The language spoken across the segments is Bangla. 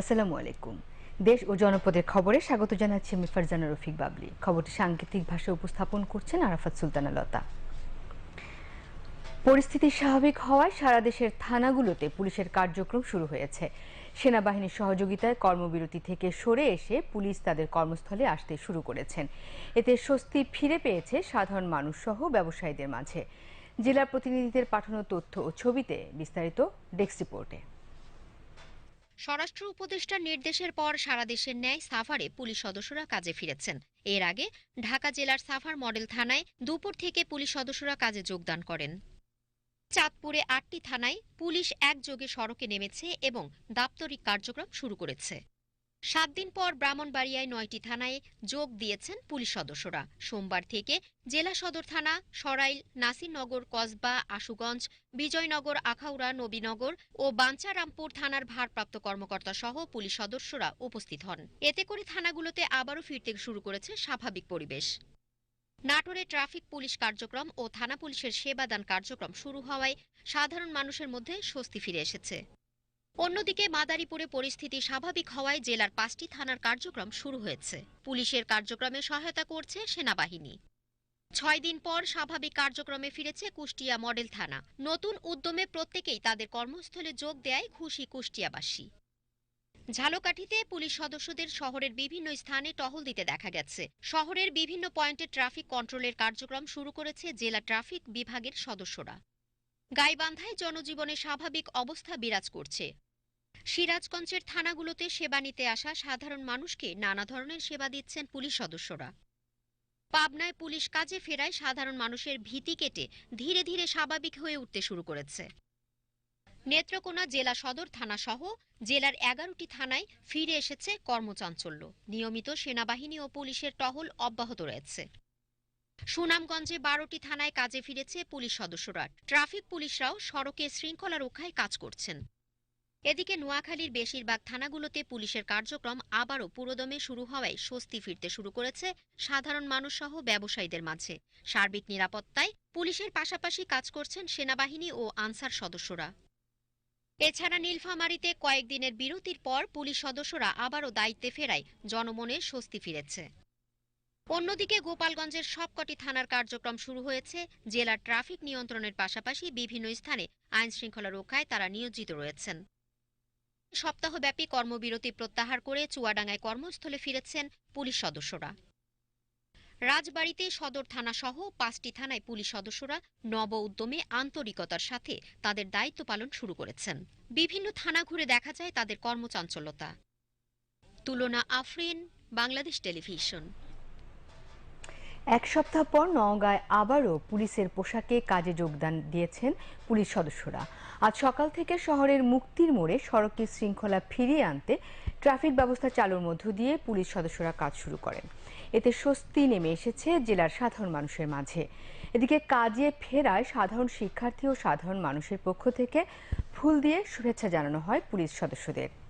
আসসালামু আলাইকুম। দেশ ও জনপদের খবরে স্বাগত জানাচ্ছি আমি ফারজানা রফিক বাবলি। খবরটি সাংকেতিক ভাষায় উপস্থাপন করছেন আরাফাত সুলতানা লতা। পরিস্থিতি স্বাভাবিক হওয়ায় সারা দেশের থানাগুলোতে পুলিশের কার্যক্রম শুরু হয়েছে। সেনাবাহিনীর সহযোগিতায় কর্মবিরতি থেকে সরে এসে পুলিশ তাদের কর্মস্থলে আসতে শুরু করেছেন। এতে স্বস্তি ফিরে পেয়েছে সাধারণ মানুষ সহ ব্যবসায়ীদের মাঝে। জেলা প্রতিনিধিদের পাঠানো তথ্য ও ছবিতে বিস্তারিত ডেস্ক রিপোর্টে। স্বরাষ্ট্র উপদেষ্টার নির্দেশের পর সারা দেশের ন্যায় সাফারে পুলিশ সদস্যরা কাজে ফিরেছেন। এর আগে ঢাকা জেলার সাফার মডেল থানায় দুপুর থেকে পুলিশ সদস্যরা কাজে যোগদান করেন। চাঁদপুরে আটটি থানায় পুলিশ একযোগে সড়কে নেমেছে এবং দাপ্তরিক কার্যক্রম শুরু করেছে। সাত দিন পর ব্রাহ্মণবাড়িয়ায় নয়টি থানায় যোগ দিয়েছেন পুলিশ সদস্যরা। সোমবার থেকে জেলা সদর থানা সরাইল, নাসিরনগর, কসবা, আশুগঞ্জ, বিজয়নগর, আখাউড়া, নবীনগর ও বাঞ্চারামপুর থানার ভারপ্রাপ্ত কর্মকর্তা সহ পুলিশ সদস্যরা উপস্থিত হন। এতে করে থানাগুলোতে আবারও ফিরতে শুরু করেছে স্বাভাবিক পরিবেশ। নাটোরে ট্রাফিক পুলিশ কার্যক্রম ও থানা পুলিশের সেবাদান কার্যক্রম শুরু হওয়ায় সাধারণ মানুষের মধ্যে স্বস্তি ফিরে এসেছে। অন্যদিকে মাদারীপুরে পরিস্থিতি স্বাভাবিক হওয়ায় জেলার পাঁচটি থানার কার্যক্রম শুরু হয়েছে। পুলিশের কার্যক্রমে সহায়তা করছে সেনাবাহিনী। ছয় দিন পর স্বাভাবিক কার্যক্রমে ফিরেছে কুষ্টিয়া মডেল থানা। নতুন উদ্যমে প্রত্যেকেই তাদের কর্মস্থলে যোগ দেয় খুশি কুষ্টিয়াবাসী। ঝালকাঠিতে পুলিশ সদস্যদের শহরের বিভিন্ন স্থানে টহল দিতে দেখা গেছে। শহরের বিভিন্ন পয়েন্টে ট্রাফিক কন্ট্রোলের কার্যক্রম শুরু করেছে জেলা ট্রাফিক বিভাগের সদস্যরা। গাইবান্ধায় জনজীবনে স্বাভাবিক অবস্থা বিরাজ করছে। সিরাজগঞ্জের থানাগুলোতে সেবা নিতে আসা সাধারণ মানুষকে নানা ধরনের সেবা দিচ্ছেন পুলিশ সদস্যরা। পাবনায় পুলিশ কাজে ফেরায় সাধারণ মানুষের ভীতি কেটে ধীরে ধীরে স্বাভাবিক হয়ে উঠতে শুরু করেছে। নেত্রকোনা জেলা সদর থানা সহ জেলার এগারোটি থানায় ফিরে এসেছে কর্মচাঞ্চল্য। নিয়মিত সেনাবাহিনী ও পুলিশের টহল অব্যাহত রয়েছে। সুনামগঞ্জে বারোটি থানায় কাজে ফিরেছে পুলিশ সদস্যরা। ট্রাফিক পুলিশরাও সড়কে শৃঙ্খলা রক্ষায় কাজ করছেন। এদিকে নোয়াখালীর বেশিরভাগ থানাগুলোতে পুলিশের কার্যক্রম আবারও পুরোদমে শুরু হওয়ায় স্বস্তি ফিরতে শুরু করেছে সাধারণ মানুষ সহ ব্যবসায়ীদের মাঝে। সার্বিক নিরাপত্তায় পুলিশের পাশাপাশি কাজ করছেন সেনাবাহিনী ও আনসার সদস্যরা। এছাড়া নীলফামারীতে কয়েকদিনের বিরতির পর পুলিশ সদস্যরা আবারও দায়িত্বে ফেরায়, জনমনে স্বস্তি ফিরেছে। অন্যদিকে গোপালগঞ্জের সবকটি থানার কার্যক্রম শুরু হয়েছে। জেলার ট্রাফিক নিয়ন্ত্রণের পাশাপাশি বিভিন্ন স্থানে আইন শৃঙ্খলা রক্ষায় তারা নিয়োজিত রয়েছেন। সপ্তাহব্যাপী কর্মবিরতি প্রত্যাহার করে চুয়াডাঙ্গায় কর্মস্থলে ফিরেছেন পুলিশ সদস্যরা। রাজবাড়িতে সদর থানা সহ পাঁচটি থানায় পুলিশ সদস্যরা নব উদ্যমে আন্তরিকতার সাথে তাদের দায়িত্ব পালন শুরু করেছেন। বিভিন্ন থানা ঘুরে দেখা যায় তাদের কর্মচাঞ্চল্যতা। তুলনা আফরিন, বাংলাদেশ টেলিভিশন। এক সপ্তাহ পর নওগাঁয় আবারও পুলিশের পোশাকে কাজে যোগদান দিয়েছেন পুলিশ সদস্যরা। আজ সকাল থেকে শহরের মুক্তির মোড়ে সড়কের শৃঙ্খলা ফিরিয়ে আনতে ট্রাফিক ব্যবস্থা চালুর মধ্য দিয়ে পুলিশ সদস্যরা কাজ শুরু করেন। এতে স্বস্তি নেমে এসেছে জেলার সাধারণ মানুষের মাঝে। এদিকে কাজে ফেরায় সাধারণ শিক্ষার্থী ও সাধারণ মানুষের পক্ষ থেকে ফুল দিয়ে শুভেচ্ছা জানানো হয় পুলিশ সদস্যদের।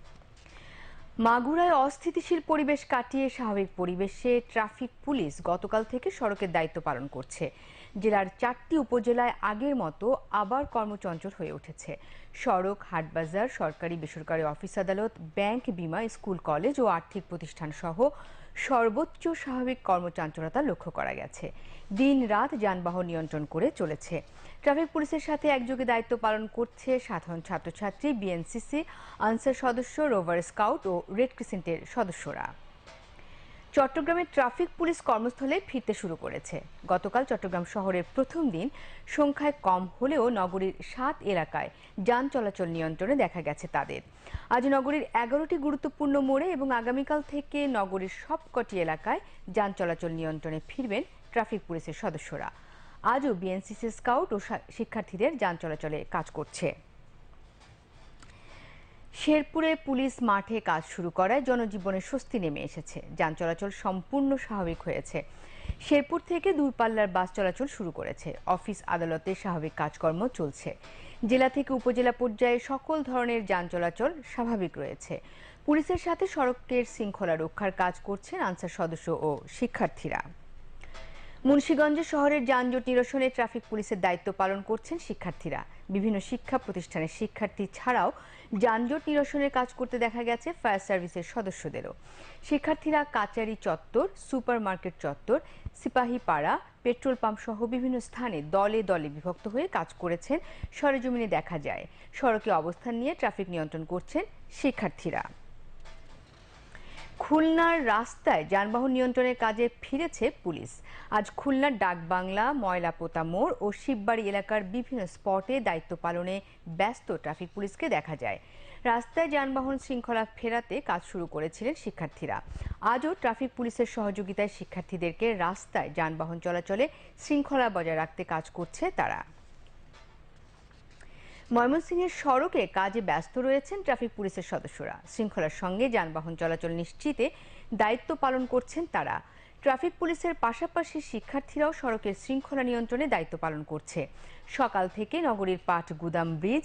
মাগুরায় অস্থিতিশীল পরিবেশ কাটিয়ে স্বাভাবিক পরিবেশে ট্রাফিক পুলিশ গতকাল থেকে সড়কের দায়িত্ব পালন করছে। জেলার চারটি উপজেলায় আগের মতো আবার কর্মচঞ্চল হয়ে উঠেছে। সড়ক, হাটবাজার, সরকারি, বেসরকারি অফিস আদালত, ব্যাংক, বিমা, স্কুল, কলেজ ও আর্থিক প্রতিষ্ঠান সহ সর্বোচ্চ স্বাভাবিক কর্মচাঞ্চলতা লক্ষ্য করা গেছে। দিন রাত যানবাহন নিয়ন্ত্রণ করে চলেছে। ট্রাফিক পুলিশের সাথে একযোগে দায়িত্ব পালন করছে সাধারণ ছাত্রছাত্রী, বিএনসিসি, আনসার সদস্য, রোভার স্কাউট ও রেড ক্রিসেন্টের সদস্যরা। চট্টগ্রামের ট্রাফিক পুলিশ কর্মস্থলে ফিরতে শুরু করেছে। গতকাল চট্টগ্রাম শহরের প্রথম দিন সংখ্যায় কম হলেও নগরীর সাত এলাকায় যান চলাচল নিয়ন্ত্রণে দেখা গেছে তাদের। আজ নগরীর এগারোটি গুরুত্বপূর্ণ মোড়ে এবং আগামীকাল থেকে নগরীর সবকটি এলাকায় যান চলাচল নিয়ন্ত্রণে ফিরবেন ট্রাফিক পুলিশের সদস্যরা। আজও বিএনসিসি স্কাউট ও শিক্ষার্থীদের যান চলাচলে কাজ করছে। শেরপুরে পুলিশ মাঠে কাজ শুরু করায় জনজীবনে স্বস্তি নেমে এসেছে। যান চলাচল সম্পূর্ণ স্বাভাবিক হয়েছে। শেরপুর থেকে দূরপাল্লার বাস চলাচল শুরু করেছে। অফিস আদালতে স্বাভাবিক কাজকর্ম চলছে। জেলা থেকে উপজেলা পর্যায়ে সকল ধরনের যান চলাচল স্বাভাবিক রয়েছে। পুলিশের সাথে সড়কের শৃঙ্খলা রক্ষার কাজ করছেন আনসার সদস্য ও শিক্ষার্থীরা। মুন্সিগঞ্জ শহরের যানজট নিরসনে ট্রাফিক পুলিশের দায়িত্ব পালন করছেন শিক্ষার্থীরা। বিভিন্ন শিক্ষা প্রতিষ্ঠানের শিক্ষার্থী ছাড়াও যানজট নিরসনের কাজ করতে দেখা গেছে ফায়ার সার্ভিসের সদস্যদেরও। শিক্ষার্থীরা কাচারি চত্বর সুপার মার্কেট চত্বর, সিপাহী পাড়া, পেট্রোল পাম্প সহ বিভিন্ন স্থানে দলে দলে বিভক্ত হয়ে কাজ করেছেন। সরেজমিনে দেখা যায়, সড়কে অবস্থান নিয়ে ট্রাফিক নিয়ন্ত্রণ করছেন শিক্ষার্থীরা। খুলনার রাস্তায় যানবাহন নিয়ন্ত্রণের কাজে ফিরেছে পুলিশ। আজ খুলনার ডাকবাংলা, ময়লাপোতা মোড় ও শিববাড়ি এলাকার বিভিন্ন স্পটে দায়িত্ব পালনে ব্যস্ত ট্রাফিক পুলিশকে দেখা যায়। রাস্তায় যানবাহন শৃঙ্খলা ফেরাতে কাজ শুরু করেছিলেন শিক্ষার্থীরা। আজও ট্রাফিক পুলিশের সহযোগিতায় শিক্ষার্থীদেরকে রাস্তায় যানবাহন চলাচলে শৃঙ্খলা বজায় রাখতে কাজ করছে তারা। ময়মনসিংহের সড়কে কাজে ব্যস্ত রয়েছেন ট্রাফিক পুলিশের সদস্যরা। শৃঙ্খলার সঙ্গে যানবাহন চলাচল নিশ্চিতে দায়িত্ব পালন করছেন তারা। ট্রাফিক পুলিশের পাশাপাশি শিক্ষার্থীরাও সড়কের শৃঙ্খলা নিয়ন্ত্রণে দায়িত্ব পালন করছে। সকাল থেকে নগরীর পাট গুদাম ব্রিজ,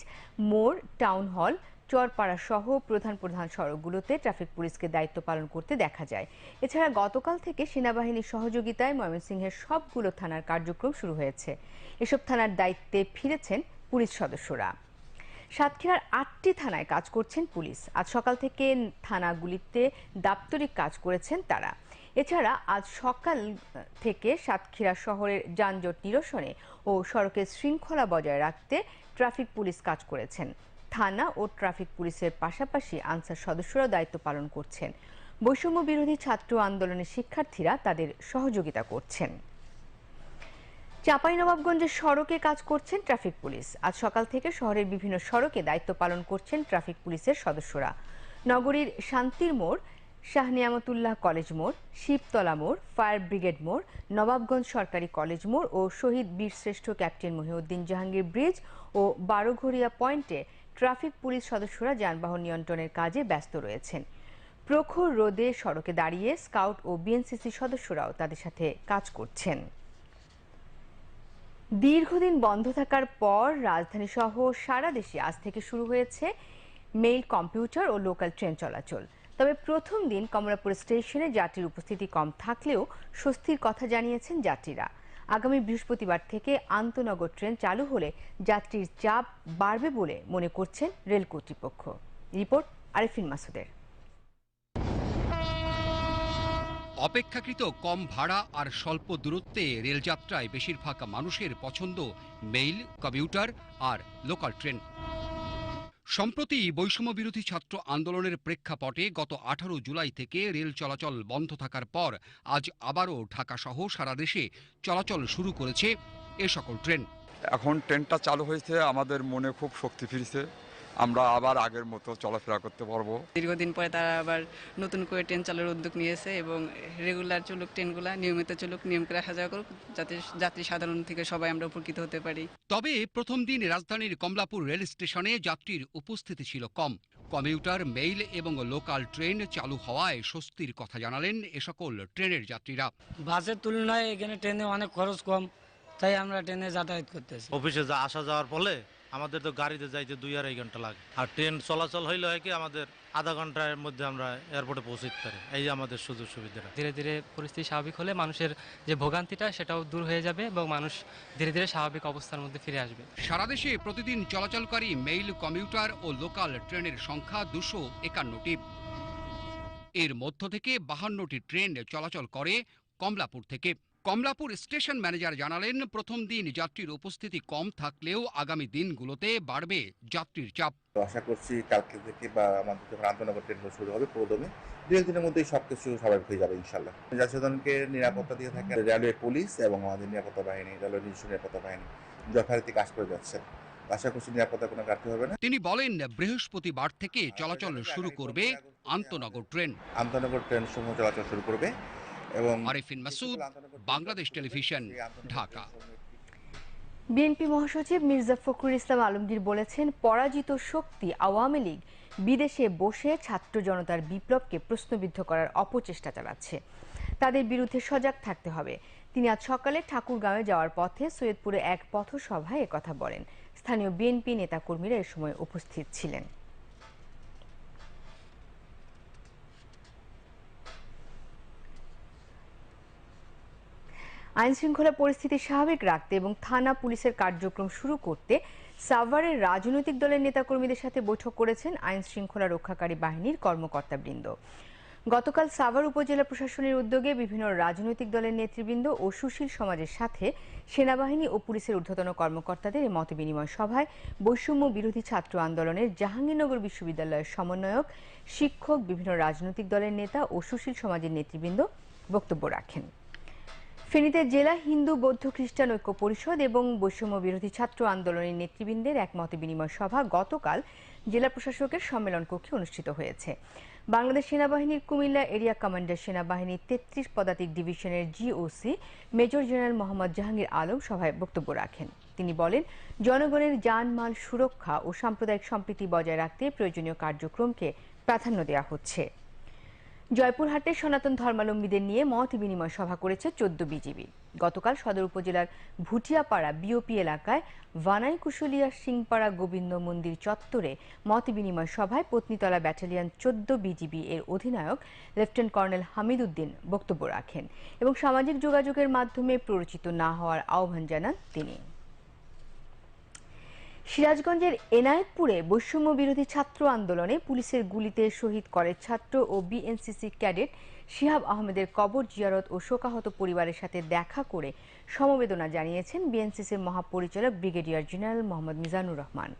মোড়, টাউন হল, চরপাড়া সহ প্রধান প্রধান সড়কগুলোতে ট্রাফিক পুলিশকে দায়িত্ব পালন করতে দেখা যায়। এছাড়া গতকাল থেকে সেনাবাহিনীর সহযোগিতায় ময়মনসিংহের সবগুলো থানার কার্যক্রম শুরু হয়েছে। এসব থানার দায়িত্বে ফিরেছেন পুলিশ সদস্যরা। সাতক্ষীরার আটটি থানায় কাজ করছেন পুলিশ। আজ সকাল থেকে থানাগুলিতে দাপ্তরিক কাজ করেছেন তারা। এছাড়া আজ সকাল থেকে সাতক্ষীরা শহরের যানজট নিরসনে ও সড়কের শৃঙ্খলা বজায় রাখতে ট্রাফিক পুলিশ কাজ করেছেন। থানা ও ট্রাফিক পুলিশের পাশাপাশি আনসার সদস্যরাও দায়িত্ব পালন করছেন। বৈষম্য বিরোধী ছাত্র আন্দোলনের শিক্ষার্থীরা তাদের সহযোগিতা করছেন। চাঁপাইনবাবগঞ্জের সড়কে কাজ করছেন ট্রাফিক পুলিশ। আজ সকাল থেকে শহরের বিভিন্ন সড়কে দায়িত্ব পালন করছেন ট্রাফিক পুলিশের সদস্যরা। নগরীর শান্তির মোড়, শাহ নিয়ামতুল্লাহ কলেজ মোড়, শিবতলা মোড়, ফায়ার ব্রিগেড মোড়, নবাবগঞ্জ সরকারি কলেজ মোড় ও শহীদ বীরশ্রেষ্ঠ ক্যাপ্টেন মহিউদ্দিন জাহাঙ্গীর ব্রিজ ও বারোঘরিয়া পয়েন্টে ট্রাফিক পুলিশ সদস্যরা যানবাহন নিয়ন্ত্রণের কাজে ব্যস্ত রয়েছেন। প্রখর রোদে সড়কে দাঁড়িয়ে স্কাউট ও বিএনসিসি সদস্যরাও তাদের সাথে কাজ করছেন। দীর্ঘদিন বন্ধ থাকার পর রাজধানী সহ সারা দেশে আজ থেকে শুরু হয়েছে মেইল কম্পিউটার ও লোকাল ট্রেন চলাচল। তবে প্রথম দিন কমলাপুর স্টেশনে যাত্রীর উপস্থিতি কম থাকলেও স্বস্তির কথা জানিয়েছেন যাত্রীরা। আগামী বৃহস্পতিবার থেকে আন্তনগর ট্রেন চালু হলে যাত্রীর চাপ বাড়বে বলে মনে করছেন রেল কর্তৃপক্ষ। রিপোর্ট আরিফিন মাসুদের। অপেক্ষাকৃত কম ভাড়া আর স্বল্প দূরত্বে রেলযাত্রায় বেশিরভাগ মানুষের পছন্দ মেইল, কমিউটার আর লোকাল ট্রেন। সম্প্রতি বৈষম্য বিরোধী ছাত্র আন্দোলনের প্রেক্ষাপটে গত আঠারো জুলাই থেকে রেল চলাচল বন্ধ থাকার পর আজ আবারও ঢাকাসহ সারা দেশে চলাচল শুরু করেছে এ সকল ট্রেন। এখন ট্রেনটা চালু হয়েছে, আমাদের মনে খুব শক্তি ফিরেছে। আমরা আবার আগের মতো চলাফেরা করতে পারব। দীর্ঘদিন পরে তারা আবার নতুন করে ট্রেন চালুর উদ্যোগ নিয়েছে এবং রেগুলার চলুক ট্রেনগুলো নিয়মিত চলুক নিয়ম করে আসা যাওয়া করুক যাতে যাত্রী সাধারণ থেকে সবাই আমরা উপকৃত হতে পারি। তবে প্রথম দিন রাজধানীর কমলাপুর রেল স্টেশনে যাত্রীর উপস্থিতি ছিল কম। কমিউটার মেইল এবং লোকাল ট্রেন চালু হওয়ায় স্বস্তির কথা জানালেন এ সকল ট্রেনের যাত্রীরা। বাসের তুলনায় এখানে ট্রেনে অনেক খরচ কম তাই আমরা ট্রেনে যাতায়াত করতেছি। অফিসে যা আসা যাওয়ার ফলে আমাদের তো গাড়িতে যাইতে দুই আড়াই ঘণ্টা লাগে। আর ট্রেন চলাচল হইলে হয় কি আমাদের আধা ঘণ্টার মধ্যে আমরা এয়ারপোর্টে পৌঁছতে পারি। এই যে আমাদের সুযোগ সুবিধাটা। ধীরে ধীরে পরিস্থিতি স্বাভাবিক হলে মানুষের যে ভোগান্তিটা সেটাও দূর হয়ে যাবে এবং মানুষ ধীরে ধীরে স্বাভাবিক অবস্থার মধ্যে ফিরে আসবে। সারা দেশে প্রতিদিন চলাচলকারী মেইল কমিউটার ও লোকাল ট্রেনের সংখ্যা দুশো একান্নটি। এর মধ্য থেকে বাহান্নটি ট্রেন চলাচল করে কমলাপুর থেকে। কমলাপুর স্টেশন ম্যানেজার জানালেন প্রথম দিন যাত্রীর উপস্থিতি কম থাকলেও আগামী দিনগুলোতে বাড়বে যাত্রীর চাপ। আশা করছি কালকে থেকে বা আমাদের যখন আন্তনগর ট্রেনগুলো শুরু হবে প্রথমে দু একদিনের মধ্যেই সব কিছু স্বাভাবিক হয়ে যাবে ইনশাল্লাহ যাত্রীজনকে নিরাপত্তা দিয়ে থাকে রেলওয়ে পুলিশ এবং আমাদের নিরাপত্তা বাহিনী রেলওয়ে নিজস্ব নিরাপত্তা বাহিনী যথারীতি কাজ করে যাচ্ছে আশা করছি নিরাপত্তা কোনো ঘাটতি হবে না। তিনি বলেন বৃহস্পতিবার থেকে চলাচল শুরু করবে আন্তনগর ট্রেন। আন্তনগর ট্রেন সমূহ চলাচল শুরু করবে। এবং আরিফিন মাসুদ বাংলাদেশ টেলিভিশন ঢাকা। বিএনপি মহাসচিব মির্জা ফখরুল ইসলাম আলমগীর বলেছেন পরাজিত শক্তি আওয়ামী লীগ বিদেশে বসে ছাত্র জনতার বিপ্লবকে প্রশ্নবিদ্ধ করার অপচেষ্টা চালাচ্ছে। তাদের বিরুদ্ধে সজাগ থাকতে হবে। তিনি আজ সকালে ঠাকুরগাঁওয়ে যাওয়ার পথে সৈয়দপুরে এক পথসভায় একথা বলেন। স্থানীয় বিএনপি নেতাকর্মীরা এ সময় উপস্থিত ছিলেন। আইন শৃঙ্খলা পরিস্থিতি স্বাভাবিক রাখতে এবং থানা পুলিশের কার্যক্রম শুরু করতে সাভারের রাজনৈতিক দলের নেতাকর্মীদের সাথে বৈঠক করেছেন আইন শৃঙ্খলা রক্ষাকারী বাহিনীর কর্মকর্তাবৃন্দ। গতকাল সাভার উপজেলা প্রশাসনের উদ্যোগে বিভিন্ন রাজনৈতিক দলের নেতৃবৃন্দ ও সুশীল সমাজের সাথে সেনাবাহিনী ও পুলিশের ঊর্ধ্বতন কর্মকর্তাদের এই মতবিনিময় সভায় বৈষম্য বিরোধী ছাত্র আন্দোলনের জাহাঙ্গীরনগর বিশ্ববিদ্যালয়ের সমন্বয়ক, শিক্ষক, বিভিন্ন রাজনৈতিক দলের নেতা ও সুশীল সমাজের নেতৃবৃন্দ বক্তব্য রাখেন। ফেনীতে জেলা হিন্দু বৌদ্ধ খ্রিস্টান ঐক্য পরিষদ এবং বৈষম্য বিরোধী ছাত্র আন্দোলনের নেতৃবৃন্দের এক মত বিনিময় সভা গতকাল জেলা প্রশাসকের সম্মেলন কক্ষে অনুষ্ঠিত হয়েছে। বাংলাদেশ সেনাবাহিনীর কুমিল্লা এরিয়া কমান্ডার সেনাবাহিনীর তেত্রিশ পদাতিক ডিভিশনের GOC major general Mohammad Jahangir Alam সভায় বক্তব্য রাখেন। তিনি বলেন, জনগণের যানমাল সুরক্ষা ও সাম্প্রদায়িক সম্প্রীতি বজায় রাখতে প্রয়োজনীয় কার্যক্রমকে প্রাধান্য দেওয়া হচ্ছে। জয়পুরহাটে সনাতন ধর্মাবলম্বীদের নিয়ে মত বিনিময় সভা করেছে চোদ্দ বিজিবি গতকাল সদর উপজেলার ভুটিয়াপাড়া বিওপি এলাকায় ভানাই কুশলিয়া সিংপাড়া গোবিন্দ মন্দির চত্বরে মত বিনিময় সভায় পত্নীতলা ব্যাটালিয়ন চোদ্দ বিজিবি এর অধিনায়ক লেফটেন্যান্ট কর্নেল হামিদ উদ্দিন বক্তব্য রাখেন এবং সামাজিক যোগাযোগের মাধ্যমে প্ররোচিত না হওয়ার আহ্বান জানান তিনি। সিরাজগঞ্জের এনায়েতপুরে বৈষম্য বিরোধী ছাত্র আন্দোলনে পুলিশের গুলিতে শহীদ কলেজ ছাত্র ও বিএনসিসি ক্যাডেট শিহাব আহমেদের কবর জিয়ারত ও শোকাহত পরিবারের সাথে দেখা করে সমবেদনা জানিয়েছেন বিএনসিসির মহাপরিচালক ব্রিগেডিয়ার জেনারেল মোহাম্মদ মিজানুর রহমান।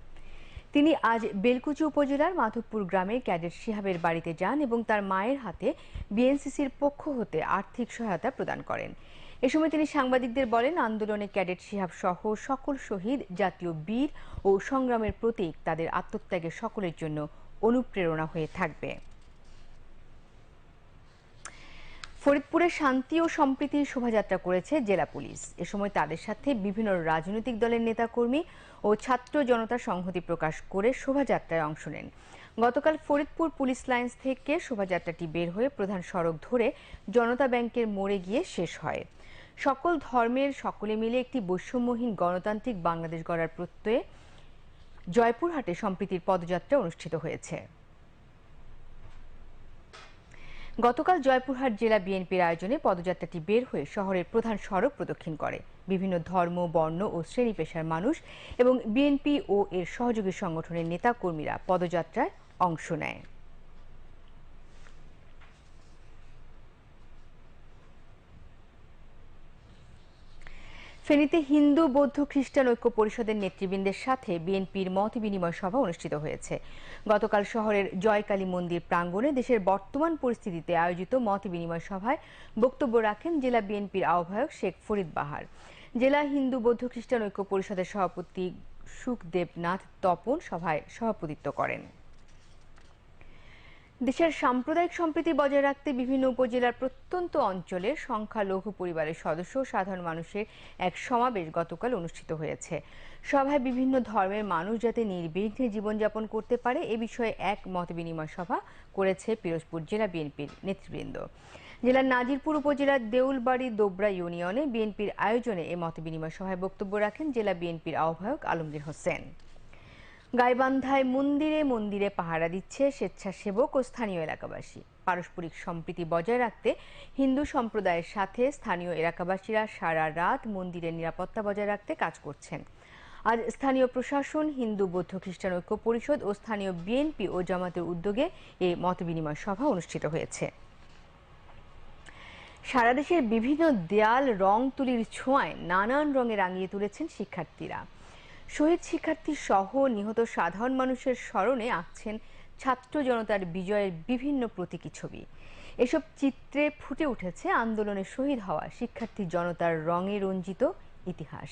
তিনি আজ বেলকুচি উপজেলার মাধবপুর গ্রামে ক্যাডেট শিহাবের বাড়িতে যান এবং তার মায়ের হাতে বিএনসিসির পক্ষ হতে আর্থিক সহায়তা প্রদান করেন। এ সময় তিনি সাংবাদিকদের বলেন, আন্দোলনে ক্যাডেট শিহাব সহ সকল শহীদ, জাতীয় বীর ও সংগ্রামের প্রতীক তাদের আত্মত্যাগের সকলের জন্য অনুপ্রেরণা হয়ে থাকবে। ফরিদপুরে শান্তি ও সম্প্রীতির শোভাযাত্রা করেছে জেলা পুলিশ। এ সময় তাদের সাথে বিভিন্ন রাজনৈতিক দলের নেতাকর্মী ও ছাত্র জনতা সংহতি প্রকাশ করে শোভাযাত্রায় অংশ নেন। গতকাল ফরিদপুর পুলিশ লাইন্স থেকে শোভাযাত্রাটি বের হয়ে প্রধান সড়ক ধরে জনতা ব্যাংকের মোড়ে গিয়ে শেষ হয়। সকল ধর্মের সকলে মিলে একটি বৈষম্যহীন গণতান্ত্রিক বাংলাদেশ গড়ার প্রত্যয়ে জয়পুরহাটে সম্প্রীতির পদযাত্রা অনুষ্ঠিত হয়েছে। গতকাল জয়পুরহাট জেলা বিএনপির আয়োজনে পদযাত্রাটি বের হয়ে শহরের প্রধান সড়ক প্রদক্ষিণ করে। বিভিন্ন ধর্ম, বর্ণ ও শ্রেণি পেশার মানুষ এবং বিএনপি ও এর সহযোগী সংগঠনের নেতা কর্মীরা পদযাত্রায় অংশ নেয়। ফেনীতে হিন্দু, বৌদ্ধ, খ্রিস্টান ঐক্য পরিষদের নেতৃবৃন্দের সাথে বিএনপির মত বিনিময় সভা অনুষ্ঠিত হয়েছে। গতকাল শহরের জয়কালী মন্দির প্রাঙ্গণে দেশের বর্তমান পরিস্থিতিতে আয়োজিত মত বিনিময় সভায় বক্তব্য রাখেন জেলা বিএনপির আহ্বায়ক শেখ ফরিদ বাহার। জেলা হিন্দু, বৌদ্ধ, খ্রিস্টান ঐক্য পরিষদের সভাপতি সুখদেবনাথ তপন সভায় সভাপতিত্ব করেন। দেশের সাম্প্রদায়িক সম্প্রীতি বজায় রাখতে বিভিন্ন উপজেলার প্রত্যন্ত অঞ্চলের সংখ্যালঘু পরিবারের সদস্য সাধারণ মানুষের এক সমাবেশ গতকাল অনুষ্ঠিত হয়েছে। সভায় বিভিন্ন ধর্মের মানুষ যাতে নির্বিঘ্নে জীবনযাপন করতে পারে এ বিষয়ে এক মত বিনিময় সভা করেছে পিরোজপুর জেলা বিএনপির নেতৃবৃন্দ। জেলার নাজিরপুর উপজেলার দেউলবাড়ি দোবরা ইউনিয়নে বিএনপির আয়োজনে এ মত বিনিময় সভায় বক্তব্য রাখেন জেলা বিএনপির আহ্বায়ক আলমগীর হোসেন। গাইবান্ধায় মন্দিরে মন্দিরে পাহারা দিচ্ছে স্বেচ্ছাসেবক ও স্থানীয় এলাকাবাসী। পারস্পরিক সম্প্রীতি বজায় রাখতে হিন্দু সম্প্রদায়ের সাথে স্থানীয় এলাকাবাসীরা সারা রাত মন্দিরের নিরাপত্তা বজায় রাখতে কাজ করছেন। আজ স্থানীয় প্রশাসন, হিন্দু, বৌদ্ধ খ্রিস্টান ঐক্য পরিষদ ও স্থানীয় বিএনপি ও জামাতের উদ্যোগে এই মতবিনিময় সভা অনুষ্ঠিত হয়েছে। সারা দেশের বিভিন্ন দেয়াল, রং, তুলির ছোঁয়ায় নানান রঙে রাঙিয়ে তুলেছেন শিক্ষার্থীরা। শহীদ শিক্ষার্থী সহ নিহত সাধারণ মানুষের স্মরণে আঁকছেন ছাত্র জনতার বিজয়ের বিভিন্ন প্রতীকী ছবি। এসব চিত্রে ফুটে উঠেছে আন্দোলনে শহীদ হওয়া শিক্ষার্থী জনতার রঙে রঞ্জিত ইতিহাস।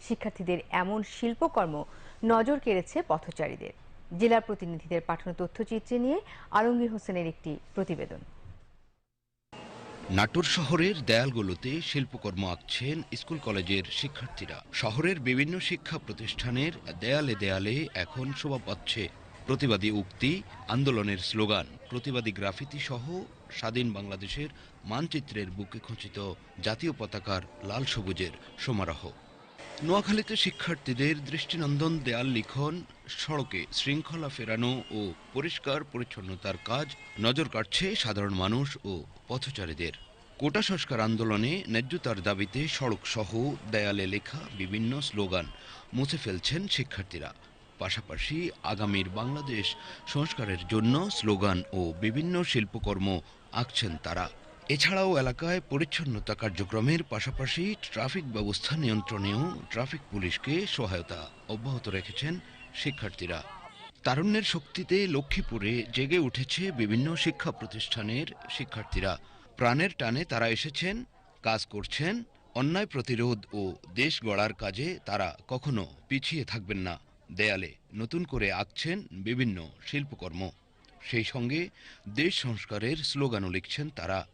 শিক্ষার্থীদের এমন শিল্পকর্ম নজর কেড়েছে পথচারীদের। জেলা প্রতিনিধিদের পাঠানো তথ্যচিত্রে নিয়ে আলমগীর হোসেনের একটি প্রতিবেদন। নাটোর শহরের দেয়ালগুলোতে শিল্পকর্ম আঁকছেন স্কুল কলেজের শিক্ষার্থীরা। শহরের বিভিন্ন শিক্ষা প্রতিষ্ঠানের দেয়ালে দেয়ালে এখন শোভা পাচ্ছে প্রতিবাদী উক্তি, আন্দোলনের স্লোগান, প্রতিবাদী গ্রাফিতি সহ স্বাধীন বাংলাদেশের মানচিত্রের বুকে খচিত জাতীয় পতাকার লাল সবুজের সমারোহ। নোয়াখালীতে শিক্ষার্থীদের দৃষ্টিনন্দন দেয়াল লিখন, সড়কে শৃঙ্খলা ফেরানো ও পরিষ্কার পরিচ্ছন্নতার কাজ নজর কাটছে সাধারণ মানুষ ও পথচারীদের। কোটা সংস্কার আন্দোলনে ন্যায্যতার দাবিতে সড়ক সহ দেয়ালে লেখা বিভিন্ন স্লোগান মুছে ফেলছেন শিক্ষার্থীরা। পাশাপাশি আগামীর বাংলাদেশ সংস্কারের জন্য স্লোগান ও বিভিন্ন শিল্পকর্ম আঁকছেন তারা। এছাড়াও এলাকায় পরিচ্ছন্নতা কার্যক্রমের পাশাপাশি ট্রাফিক ব্যবস্থা নিয়ন্ত্রণেও ট্রাফিক পুলিশকে সহায়তা অব্যাহত রেখেছেন শিক্ষার্থীরা। তারুণ্যের শক্তিতে লক্ষ্মীপুরে জেগে উঠেছে বিভিন্ন শিক্ষা প্রতিষ্ঠানের শিক্ষার্থীরা। প্রাণের টানে তারা এসেছেন, কাজ করছেন, অন্যায় প্রতিরোধ ও দেশ গড়ার কাজে তারা কখনো পিছিয়ে থাকবেন না। দেয়ালে নতুন করে আঁকছেন বিভিন্ন শিল্পকর্ম। সেই সঙ্গে দেশ সংস্কারের স্লোগানও লিখছেন তারা।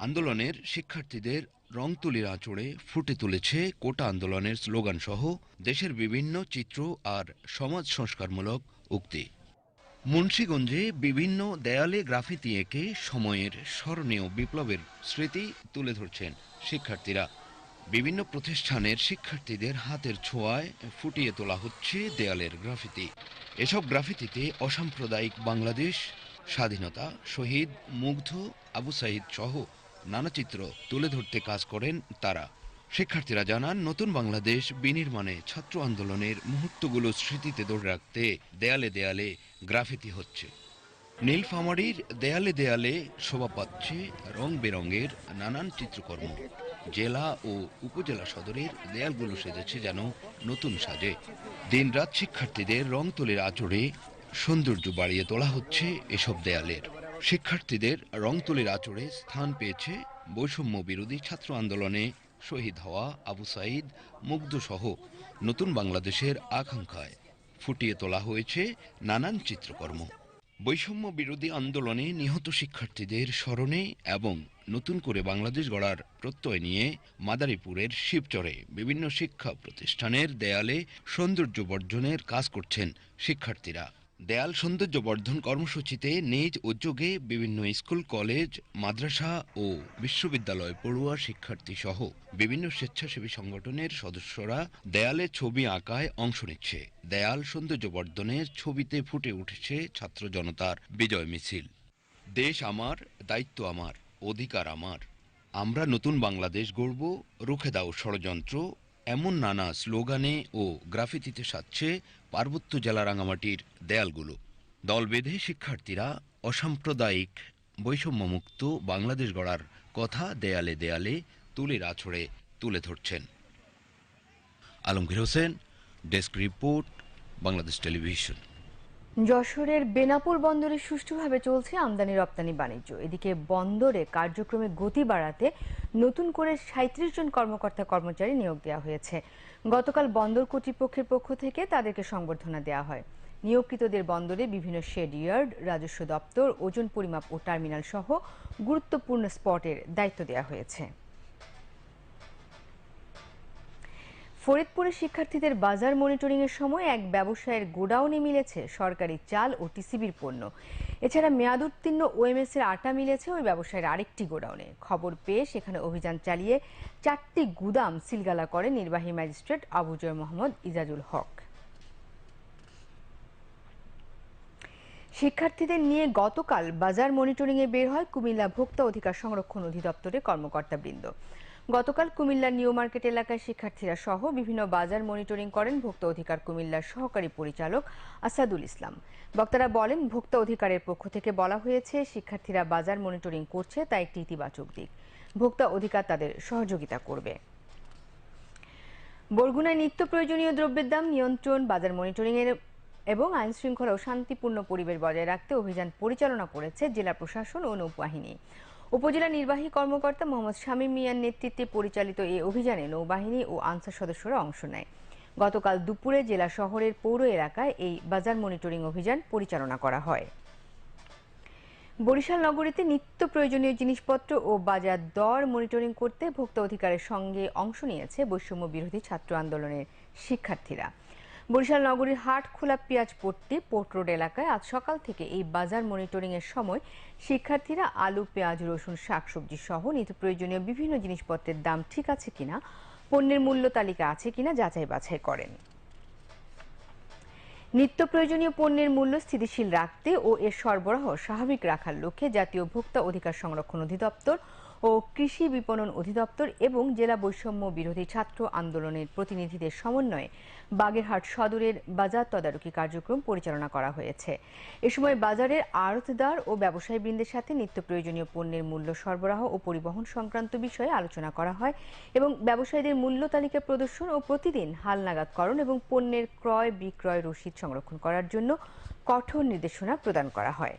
আন্দোলনের শিক্ষার্থীদের রং তুলির আঁচড়ে ফুটে তুলেছে কোটা আন্দোলনের স্লোগান সহ দেশের বিভিন্ন চিত্র আর সমাজ সংস্কারমূলক উক্তি। মুন্সীগঞ্জে বিভিন্ন দেয়ালে গ্রাফিতি এঁকে সময়ের স্মরণীয় বিপ্লবের স্মৃতি তুলে ধরছেন শিক্ষার্থীরা। বিভিন্ন প্রতিষ্ঠানের শিক্ষার্থীদের হাতের ছোঁয়ায় ফুটিয়ে তোলা হচ্ছে দেয়ালের গ্রাফিতি। এসব গ্রাফিতিতে অসাম্প্রদায়িক বাংলাদেশ, স্বাধীনতা, শহীদ, মুগ্ধ, আবু সাইদ সহ নানা চিত্র তুলে ধরতে কাজ করেন তারা। শিক্ষার্থীরা জানান, নতুন বাংলাদেশ বিনির্মাণে ছাত্র আন্দোলনের মুহূর্তগুলো স্মৃতিতে ধরে রাখতে দেয়ালে দেয়ালে গ্রাফিতি হচ্ছে। নীলফামারীর দেয়ালে দেয়ালে শোভা পাচ্ছে রং বেরঙের নানান চিত্রকর্ম। জেলা ও উপজেলা সদরের দেয়ালগুলো সেজেছে যেন নতুন সাজে। দিনরাত শিক্ষার্থীদের রং তুলির আচরে সৌন্দর্য বাড়িয়ে তোলা হচ্ছে এসব দেয়ালের। শিক্ষার্থীদের রং তুলির আচড়ে স্থান পেয়েছে বৈষম্য বিরোধী ছাত্র আন্দোলনে শহীদ হওয়া আবু সাইদ মুগ্ধ সহ নতুন বাংলাদেশের আকাঙ্ক্ষায় ফুটিয়ে তোলা হয়েছে নানান চিত্রকর্ম। বৈষম্য বিরোধী আন্দোলনে নিহত শিক্ষার্থীদের স্মরণে এবং নতুন করে বাংলাদেশ গড়ার প্রত্যয় নিয়ে মাদারীপুরের শিবচরে বিভিন্ন শিক্ষা প্রতিষ্ঠানের দেয়ালে সৌন্দর্য বর্জনের কাজ করছেন শিক্ষার্থীরা। দেয়াল সৌন্দর্য বর্ধন কর্মসূচিতে নিজ উদ্যোগে বিভিন্ন স্কুল, কলেজ, মাদ্রাসা ও বিশ্ববিদ্যালয় পড়ুয়া শিক্ষার্থী সহ বিভিন্ন স্বেচ্ছাসেবী সংগঠনের সদস্যরা দেয়ালে ছবি আঁকায় অংশ নিচ্ছে। দেয়াল সৌন্দর্য বর্ধনের ছবিতে ফুটে উঠেছে ছাত্র জনতার বিজয় মিছিল। দেশ আমার, দায়িত্ব আমার, অধিকার আমার। আমরা নতুন বাংলাদেশ গড়ব, রুখে দাও ষড়যন্ত্র, এমন নানা স্লোগানে ও গ্রাফিতিতে সাজছে পার্বত্য জেলা রাঙামাটির দেয়ালগুলো। দল বেঁধে শিক্ষার্থীরা অসাম্প্রদায়িক, বৈষম্যমুক্ত বাংলাদেশ গড়ার কথা দেয়ালে দেয়ালে তুলির আছড়ে তুলে ধরছেন। Alamgir Hossain, desk report, Bangladesh television. যশোরের বেনাপুর বন্দরে সুষ্ঠুভাবে চলছে আমদানি রপ্তানি বাণিজ্য। এদিকে বন্দরে কার্যক্রমে গতি বাড়াতে নতুন করে সাঁত্রিশ জন কর্মকর্তা কর্মচারী নিয়োগ দেওয়া হয়েছে। গতকাল বন্দর কর্তৃপক্ষের পক্ষ থেকে তাদেরকে সংবর্ধনা দেওয়া হয়। নিয়োগকৃতদের বন্দরে বিভিন্ন শেড ইয়ার্ড রাজস্ব দপ্তর, ওজন পরিমাপ ও টার্মিনাল সহ গুরুত্বপূর্ণ স্পটের দায়িত্ব দেওয়া হয়েছে। ফরিদপুরে শিক্ষার্থীদের বাজার মনিটরিং এর সময় এক ব্যবসায়ের গোডাউনে মিলেছে সরকারি চাল ও টিসিবির পণ্য। এছাড়া মেয়াদ উত্তীর্ণ ওএমএস এর আটা মিলেছে ওই ব্যবসায়ের আরেকটি গোডাউনে। খবর পেয়ে সেখানে অভিযান চালিয়ে চারটি গুদাম সিলগালা করে নির্বাহী ম্যাজিস্ট্রেট আবুজয় মোহাম্মদ ইজাজুল হক। শিক্ষার্থীদের নিয়ে গতকাল বাজার মনিটরিংয়ে বের হয় কুমিল্লা ভোক্তা অধিকার সংরক্ষণ অধিদপ্তরের কর্মকর্তাবৃন্দ। গতকাল কুমিল্লার নিউ মার্কেট এলাকায় শিক্ষার্থীরা সহ বিভিন্ন বাজার মনিটরিং করেন ভোক্তা অধিকার কুমিল্লার সহকারী পরিচালক আসাদুল ইসলাম। বক্তারা বলেন, ভোক্তা অধিকারের পক্ষ থেকে বলা হয়েছে, শিক্ষার্থীরা বাজার মনিটরিং করছে তা একটি ইতিবাচক দিক। ভোক্তা অধিকার তাদের সহযোগিতা করবে। বরগুনায় নিত্য প্রয়োজনীয় দ্রব্যের দাম নিয়ন্ত্রণ, বাজার মনিটরিং এর এবং আইন শৃঙ্খলা ও শান্তিপূর্ণ পরিবেশ বজায় রাখতে অভিযান পরিচালনা করেছে জেলা প্রশাসন ও নৌবাহিনী। উপজেলা নির্বাহী কর্মকর্তা মোহাম্মদ শামীম মিয়ার নেতৃত্বে পরিচালিত এই অভিযানে নৌবাহিনী ও আনসার সদস্যরা অংশ নেয়। গতকাল দুপুরে জেলা শহরের পৌর এলাকায় এই বাজার মনিটরিং অভিযান পরিচালনা করা হয়। বরিশাল নগরীতে নিত্য প্রয়োজনীয় জিনিসপত্র ও বাজার দর মনিটরিং করতে ভোক্তা অধিকারের সঙ্গে অংশ নিয়েছে বৈষম্য বিরোধী ছাত্র আন্দোলনের শিক্ষার্থীরা। বরিশাল নগরীর হাটখোলা পেঁয়াজ পট্টি পোর্ট রোড এলাকায় আজ সকাল থেকে এই বাজার মনিটরিং এর সময় শিক্ষার্থীরা আলু, পেঁয়াজ, রসুন, শাকসবজি সহ নিত্য প্রয়োজনীয় বিভিন্ন জিনিসপত্রের দাম ঠিক আছে কিনা, পণ্যের মূল্য তালিকা আছে কিনা যাচাই বাছাই করেন। নিত্য প্রয়োজনীয় পণ্যের মূল্য স্থিতিশীল রাখতে ও এর সরবরাহ স্বাভাবিক রাখার লক্ষ্যে জাতীয় ভোক্তা অধিকার সংরক্ষণ অধিদপ্তর ও কৃষি বিপণন অধিদপ্তর এবং জেলা বৈষম্য বিরোধী ছাত্র আন্দোলনের প্রতিনিধিদের সমন্বয়ে বাগেরহাট সদরের বাজার তদারকি কার্যক্রম পরিচালনা করা হয়েছে। এ সময় বাজারের আড়তদার ও ব্যবসায়ীবৃন্দের সাথে নিত্য প্রয়োজনীয় পণ্যের মূল্য সরবরাহ ও পরিবহন সংক্রান্ত বিষয়ে আলোচনা করা হয় এবং ব্যবসায়ীদের মূল্য তালিকা প্রদর্শন ও প্রতিদিন হালনাগাদকরণ এবং পণ্যের ক্রয় বিক্রয় রসিদ সংরক্ষণ করার জন্য কঠোর নির্দেশনা প্রদান করা হয়।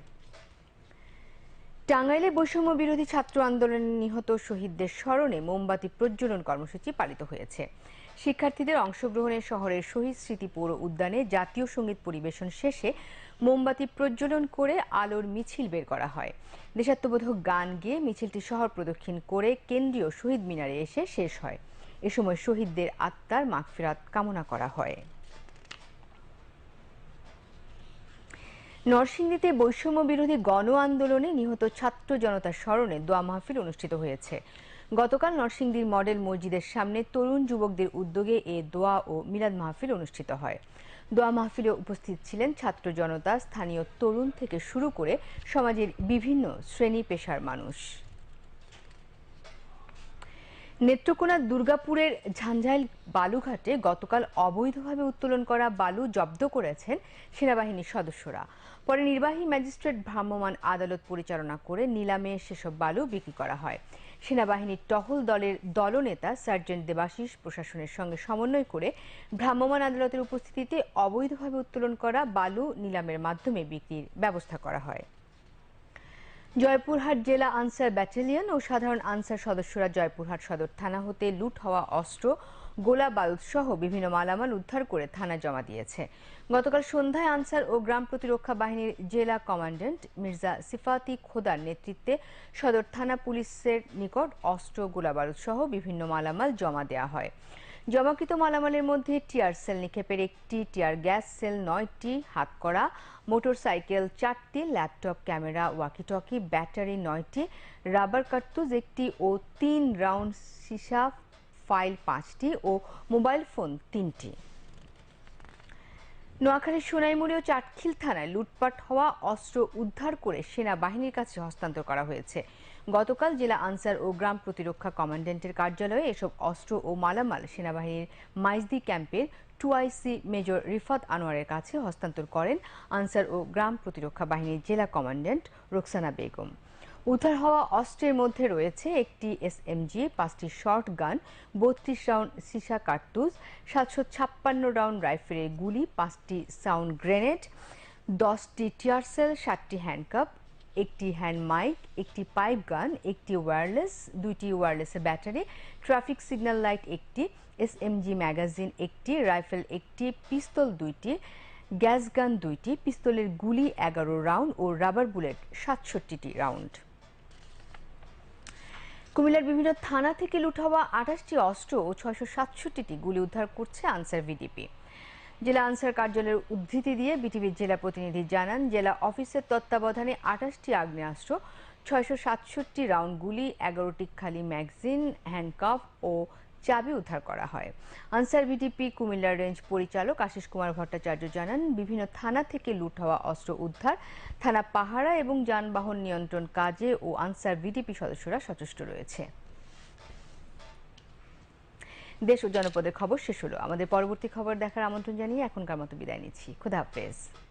টাঙ্গাইলে বৈষম্য বিরোধী ছাত্র আন্দোলনে নিহত শহীদদের স্মরণে মোমবাতি প্রজ্বলন কর্মসূচি পালিত হয়েছে। শিক্ষার্থীদের অংশগ্রহণে শহরের শহীদ স্মৃতি পৌর উদ্যানে জাতীয় সংগীত পরিবেশন শেষে মোমবাতি প্রজ্বলন করে আলোর মিছিল বের করা হয়। দেশাত্মবোধক গান গেয়ে মিছিলটি শহর প্রদক্ষিণ করে কেন্দ্রীয় শহীদ মিনারে এসে শেষ হয়। এ সময় শহীদদের আত্মার মাগফিরাত কামনা করা হয়। নরসিংদীতে বৈষম্য বিরোধী গণ আন্দোলনে নিহত ছাত্র জনতার স্মরণে দোয়া মাহফিল অনুষ্ঠিত হয়েছে। গতকাল নরসিংদীর মডেল মসজিদের সামনে তরুণ যুবকদের উদ্যোগে এ দোয়া ও মিলাদ মাহফিল অনুষ্ঠিত হয়। দোয়া মাহফিলে উপস্থিত ছিলেন ছাত্র জনতা, স্থানীয় তরুণ থেকে শুরু করে সমাজের বিভিন্ন শ্রেণি পেশার মানুষ। নেত্রকোনা দুর্গাপুরের ঝাঞ্ঝাইল বালুঘাটে গতকাল অবৈধভাবে উত্তোলন করা বালু জব্দ করেছেন সেনাবাহিনীর সদস্যরা। পরে নির্বাহী ম্যাজিস্ট্রেট ভ্রাম্যমাণ আদালত পরিচালনা করে নিলামে সেসব বালু বিক্রি করা হয়। সেনাবাহিনীর টহল দলের দলনেতা সার্জেন্ট দেবাশিস প্রশাসনের সঙ্গে সমন্বয় করে ভ্রাম্যমাণ আদালতের উপস্থিতিতে অবৈধভাবে উত্তোলন করা বালু নিলামের মাধ্যমে বিক্রির ব্যবস্থা করা হয়। জয়পুরহাট জেলা আনসার ব্যাটালিয়ন ও সাধারণ আনসার সদস্যরা জয়পুরহাট সদর থানা হতে লুট হওয়া অস্ত্র, গোলা বারুদ সহ বিভিন্ন মালামাল উদ্ধার করে থানা জমা দিয়েছে। গতকাল সন্ধ্যায় আনসার ও গ্রাম প্রতিরক্ষা বাহিনীর জেলা কমান্ড্যান্ট মির্জা সিফাতি খোদার নেতৃত্বে সদর থানা পুলিশের নিকট অস্ত্র, গোলা বারুদ সহ বিভিন্ন মালামাল জমা দেওয়া হয়। জমাকৃত মালামালের মধ্যে টিয়ার সেল নিক্ষেপের একটি টিয়ার গ্যাস সেল, নয়টি হাতকড়া মোটরসাইকেল চারটি, laptop, camera, walkie talkie, battery নয়টি, রাবার কার্তুজ একটি ও তিন রাউন্ড সীসা ফাইল পাঁচটি ও মোবাইল ফোন তিনটি। নোয়াখালীর সোনাইমুড়ি ও চাটখিল থানায় লুটপাট হওয়া, অস্ত্র উদ্ধার করে সেনাবাহিনীর কাছে হস্তান্তর করা হয়েছে। গতকাল জেলা আনসার ও গ্রাম প্রতিরক্ষা কমান্ড্যান্টের কার্যালয়ে এসব অস্ত্র ও মালামাল সেনাবাহিনীর মাইজদি ক্যাম্পের টুআইসি মেজর রিফাত আনোয়ারের কাছে হস্তান্তর করেন আনসার ও গ্রাম প্রতিরক্ষা বাহিনীর জেলা কমান্ড্যান্ট রোকসানা বেগম। উদ্ধার হওয়া অস্ত্রের মধ্যে রয়েছে একটি এসএমজি পাঁচটি শর্ট গান বত্রিশ রাউন্ড সিসা কার্তুজ, সাতশো ছাপ্পান্ন রাউন্ড রাইফেলের গুলি, পাঁচটি সাউন্ড গ্রেনেড, দশটি টিয়ারসেল সাতটি হ্যান্ডকাপ একটি হ্যান্ড মাইক, একটি পাইপ গান, একটি ওয়্যারলেস, দুইটি ওয়্যারলেসের ব্যাটারি, ট্রাফিক সিগন্যাল লাইট একটি এসএমজি ম্যাগাজিন একটি, রাইফেল একটি, পিস্তল দুইটি, গ্যাস গান দুইটি, পিস্তলের গুলি এগারো রাউন্ড ও রাবার বুলেট সাতষট্টিটি রাউন্ড। কুমিল্লার বিভিন্ন থানা থেকে লুট হওয়া আঠাশটি অস্ত্র ও ছয়শো সাতষট্টিটি গুলি উদ্ধার করছে আনসার ভিডিপি। জেলা আনসার কার্যালয়ের উদ্ধৃতি দিয়ে বিটিভির জেলা প্রতিনিধি জানান, জেলা অফিসের তত্ত্বাবধানে আঠাশটি আগ্নেয়াস্ত্র, ছয়শো সাতষট্টি রাউন্ড গুলি, এগারোটি খালি ম্যাগজিন, হ্যান্ডকাফ ও চাবি উদ্ধার করা হয়। আনসার ভিডিপি কুমিল্লার রেঞ্জ পরিচালক আশিস কুমার ভট্টাচার্য জানান, বিভিন্ন থানা থেকে লুট হওয়া অস্ত্র উদ্ধার, থানা পাহারা এবং যানবাহন নিয়ন্ত্রণ কাজে ও আনসার ভিডিপি সদস্যরা সচেষ্ট রয়েছে। দেশ ও জনপদের খবর শেষ হলো। আমাদের পরবর্তী খবর দেখার আমন্ত্রণ জানিয়ে এখনকার মতো বিদায় নিচ্ছি। খুদা হাফেজ।